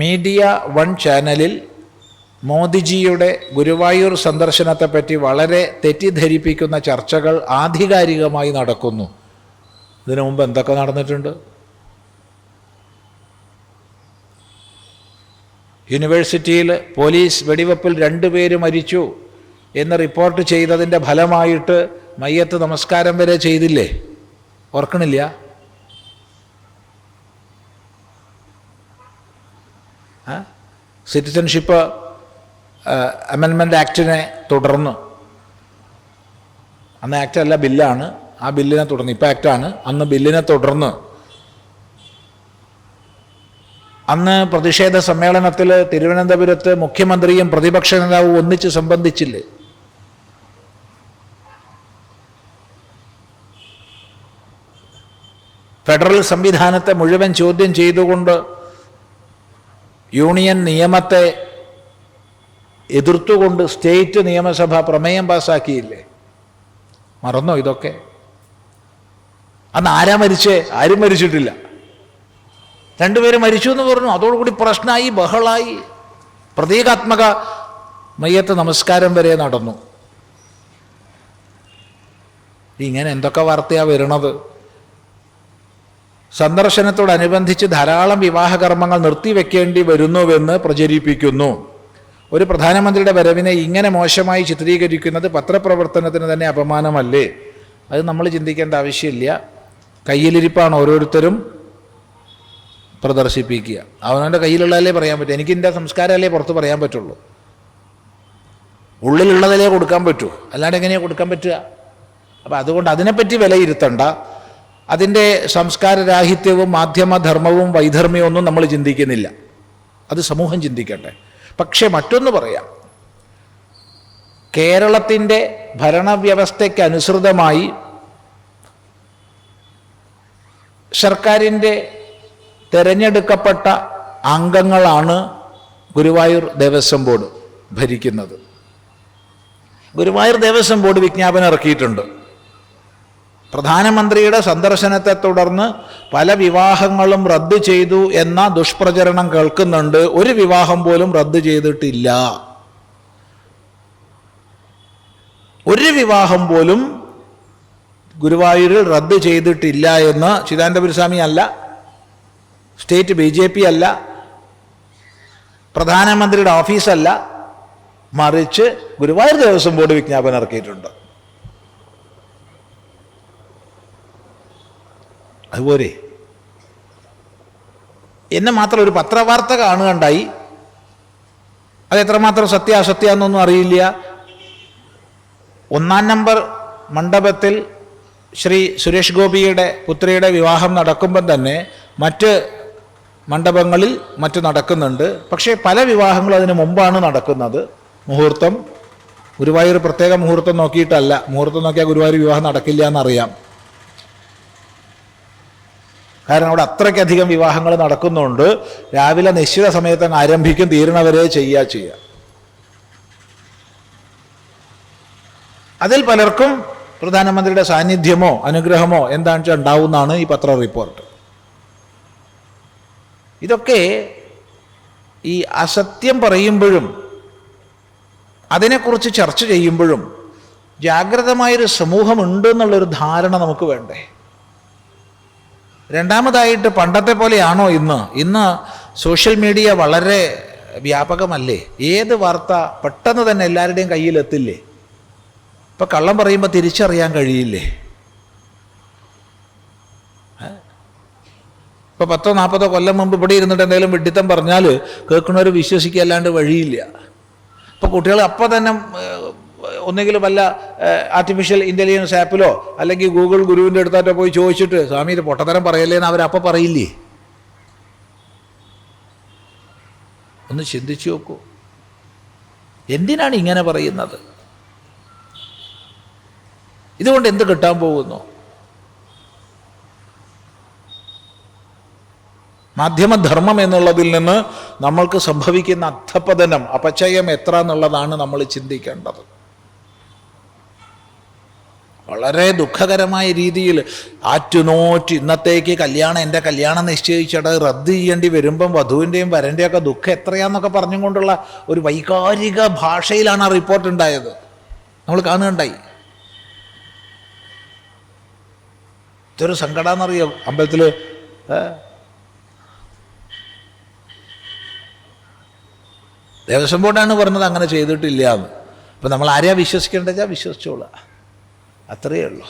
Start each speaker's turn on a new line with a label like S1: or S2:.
S1: Media one ചാനലിൽ മോദിജിയുടെ ഗുരുവായൂർ സന്ദർശനത്തെപ്പറ്റി വളരെ തെറ്റിദ്ധരിപ്പിക്കുന്ന ചർച്ചകൾ ആധികാരികമായി നടക്കുന്നു. ഇതിനു മുമ്പ് എന്തൊക്കെ നടന്നിട്ടുണ്ട്? യൂണിവേഴ്സിറ്റിയിൽ പോലീസ് വെടിവെപ്പിൽ രണ്ടുപേര് മരിച്ചു എന്ന് റിപ്പോർട്ട് ചെയ്തതിന്റെ ഫലമായിട്ട് മയ്യത്ത് നമസ്കാരം വരെ ചെയ്തില്ലേ? ഓർക്കണില്ല? സിറ്റിസൺഷിപ്പ് അമെൻമെന്റ് ആക്റ്റിനെ തുടർന്ന്. അന്ന് ആക്ട് അല്ല ബില്ലാണ്. ആ ബില്ലിനെ തുടർന്ന് ഇപ്പോൾ ആക്റ്റാണ് അന്ന് ബില്ലിനെ തുടർന്ന് അന്ന് പ്രതിഷേധ സമ്മേളനത്തിൽ തിരുവനന്തപുരത്ത് മുഖ്യമന്ത്രിയും പ്രതിപക്ഷ നേതാവും ഒന്നിച്ച് സംബന്ധിച്ചില്ലേ? ഫെഡറൽ സംവിധാനത്തെ മുഴുവൻ ചോദ്യം ചെയ്തുകൊണ്ട് യൂണിയൻ നിയമത്തെ എതിർത്തുകൊണ്ട് സ്റ്റേറ്റ് നിയമസഭ പ്രമേയം പാസ്സാക്കിയില്ലേ മറന്നോ ഇതൊക്കെ? അന്ന് ആരാ മരിച്ചേ? ആരും മരിച്ചിട്ടില്ല. രണ്ടുപേരും മരിച്ചു എന്ന് പറഞ്ഞു. അതോടുകൂടി പ്രശ്നമായി ബഹളായി. പ്രതീകാത്മക മയ്യത്ത് നമസ്കാരം വരെ നടന്നു. ഇങ്ങനെ എന്തൊക്കെ വാർത്തയാണ് വരുന്നത് സന്ദർശനത്തോടനുബന്ധിച്ച് ധാരാളം വിവാഹകർമ്മങ്ങൾ നിർത്തിവെക്കേണ്ടി വരുന്നുവെന്ന് പ്രചരിപ്പിക്കുന്നു. ഒരു പ്രധാനമന്ത്രിയുടെ വരവിനെ ഇങ്ങനെ മോശമായി ചിത്രീകരിക്കുന്നത് പത്രപ്രവർത്തനത്തിന് തന്നെ അപമാനമല്ലേ? അത് നമ്മൾ ചിന്തിക്കേണ്ട ആവശ്യമില്ല. കയ്യിലിരിപ്പാണ് ഓരോരുത്തരും പ്രദർശിപ്പിക്കുക. അവനവന്റെ കയ്യിലുള്ളതല്ലേ പറയാൻ പറ്റൂ. എനിക്ക് എന്റെ സംസ്കാരമല്ലേ പുറത്ത് പറയാൻ പറ്റുള്ളൂ. ഉള്ളിലുള്ളതല്ലേ കൊടുക്കാൻ പറ്റൂ. അല്ലാണ്ട് എങ്ങനെയാണ് കൊടുക്കാൻ പറ്റുക? അപ്പം അതുകൊണ്ട് അതിനെപ്പറ്റി വിലയിരുത്തണ്ട. അതിന്റെ സംസ്കാരരാഹിത്യവും മാധ്യമധർമ്മവും വൈധർമ്മ്യവും ഒന്നും നമ്മൾ ചിന്തിക്കുന്നില്ല. അത് സമൂഹം ചിന്തിക്കട്ടെ. പക്ഷേ മറ്റൊന്ന് പറയാം. കേരളത്തിന്റെ ഭരണവ്യവസ്ഥയ്ക്കനുസൃതമായി സർക്കാരിന്റെ തിരഞ്ഞെടുക്കപ്പെട്ട അംഗങ്ങളാണ് ഗുരുവായൂർ ദേവസ്വം ബോർഡ് ഭരിക്കുന്നത്. ഗുരുവായൂർ ദേവസ്വം ബോർഡ് വിജ്ഞാപനം ഇറക്കിയിട്ടുണ്ട്. പ്രധാനമന്ത്രിയുടെ സന്ദർശനത്തെ തുടർന്ന് പല വിവാഹങ്ങളും റദ്ദു ചെയ്തു എന്ന ദുഷ്പ്രചരണം കേൾക്കുന്നുണ്ട്. ഒരു വിവാഹം പോലും റദ്ദു ചെയ്തിട്ടില്ല. ഒരു വിവാഹം പോലും ഗുരുവായൂരിൽ റദ്ദ് ചെയ്തിട്ടില്ല എന്ന് ചിദാനന്ദപുരസ്വാമി അല്ല സ്റ്റേറ്റ് ബി ജെ പി അല്ല പ്രധാനമന്ത്രിയുടെ ഓഫീസല്ല മറിച്ച് ഗുരുവായൂർ ദേവസ്വം ബോർഡ് വിജ്ഞാപനം ഇറക്കിയിട്ടുണ്ട്. അതുപോലെ. എന്നെ മാത്രം ഒരു പത്രവാർത്ത കാണുകണ്ടായി അത് എത്രമാത്രം സത്യാസത്യാന്നൊന്നും അറിയില്ല. ഒന്നാം നമ്പർ മണ്ഡപത്തിൽ ശ്രീ സുരേഷ് ഗോപിയുടെ പുത്രിയുടെ വിവാഹം നടക്കുമ്പം തന്നെ മറ്റ് മണ്ഡപങ്ങളിൽ മറ്റ് നടക്കുന്നുണ്ട്. പക്ഷേ പല വിവാഹങ്ങളും അതിന് മുമ്പാണ് നടക്കുന്നത്. മുഹൂർത്തം. ഗുരുവായൂർ പ്രത്യേക മുഹൂർത്തം നോക്കിയിട്ടല്ല. മുഹൂർത്തം നോക്കിയാൽ ഗുരുവായൂർ വിവാഹം നടക്കില്ല എന്നറിയാം. കാരണം അവിടെ അത്രയ്ക്കധികം വിവാഹങ്ങൾ നടക്കുന്നുണ്ട്. രാവിലെ നിശ്ചിത സമയത്ത് അങ്ങ് ആരംഭിക്കും തീരണവരെ ചെയ്യുക ചെയ്യുക അതിൽ പലർക്കും പ്രധാനമന്ത്രിയുടെ സാന്നിധ്യമോ അനുഗ്രഹമോ എന്താണെന്ന് വെച്ചാൽ ഉണ്ടാവുന്നതാണ് ഈ പത്ര റിപ്പോർട്ട് ഇതൊക്കെ ഈ അസത്യം പറയുമ്പോഴും അതിനെക്കുറിച്ച് ചർച്ച ചെയ്യുമ്പോഴും ജാഗ്രതമായൊരു സമൂഹമുണ്ട് എന്നുള്ളൊരു ധാരണ നമുക്ക് വേണ്ടേ? രണ്ടാമതായിട്ട് പണ്ടത്തെ പോലെയാണോ ഇന്ന്? ഇന്ന് സോഷ്യൽ മീഡിയ വളരെ വ്യാപകമല്ലേ? ഏത് വാർത്ത പെട്ടെന്ന് തന്നെ എല്ലാവരുടെയും കയ്യിലെത്തില്ലേ ഇപ്പം കള്ളം പറയുമ്പോൾ തിരിച്ചറിയാൻ കഴിയില്ലേ? ഇപ്പോൾ പത്തോ നാൽപ്പതോ കൊല്ലം മുമ്പ് ഇവിടെ ഇരുന്നിട്ട് എന്തെങ്കിലും വിഡിത്തം പറഞ്ഞാൽ കേൾക്കുന്നവർ വിശ്വസിക്കുക അല്ലാണ്ട് വഴിയില്ല. ഇപ്പോൾ കുട്ടികൾ അപ്പോൾ തന്നെ ഏഹ്, ഒന്നുകിൽ വല്ല ആർട്ടിഫിഷ്യൽ ഇന്റലിജൻസ് ആപ്പിലോ അല്ലെങ്കിൽ ഗൂഗിൾ ഗുരുവിന്റെ അടുത്തായിട്ടോ പോയി ചോദിച്ചിട്ട് സ്വാമി ഇത് പൊട്ടത്തരം പറയല്ലേ എന്ന് അവരപ്പോൾ പറയില്ലേ? ഒന്ന് ചിന്തിച്ചു നോക്കൂ. എന്തിനാണ് ഇങ്ങനെ പറയുന്നത്? ഇതുകൊണ്ട് എന്ത് കിട്ടാൻ പോകുന്നു? മാധ്യമധർമ്മം എന്നുള്ളതിൽ നിന്ന് നമ്മൾക്ക് സംഭവിക്കുന്ന അധപ്പതനം അപചയം എത്ര എന്നുള്ളതാണ് നമ്മൾ ചിന്തിക്കേണ്ടത്. വളരെ ദുഃഖകരമായ രീതിയിൽ ആറ്റുനോറ്റ് ഇന്നത്തേക്ക് കല്യാണം എന്റെ കല്യാണം നിശ്ചയിച്ചിട്ട് റദ്ദ് ചെയ്യേണ്ടി വരുമ്പം വധുവിന്റെയും വരന്റെയും ഒക്കെ ദുഃഖം എത്രയാന്നൊക്കെ പറഞ്ഞുകൊണ്ടുള്ള ഒരു വൈകാരിക ഭാഷയിലാണ് ആ റിപ്പോർട്ട് ഉണ്ടായത്. നമ്മൾ കാണുകയുണ്ടായി. ഇതൊരു സങ്കടാന്നറിയോ? അമ്പലത്തിൽ ദേവസ്വം ബോർഡാണ് പറഞ്ഞത് അങ്ങനെ ചെയ്തിട്ടില്ല എന്ന്. അപ്പം നമ്മൾ ആരെയാണ് വിശ്വസിക്കേണ്ടത്? വിശ്വസിച്ചോളാം അത്രയേ ഉള്ളൂ.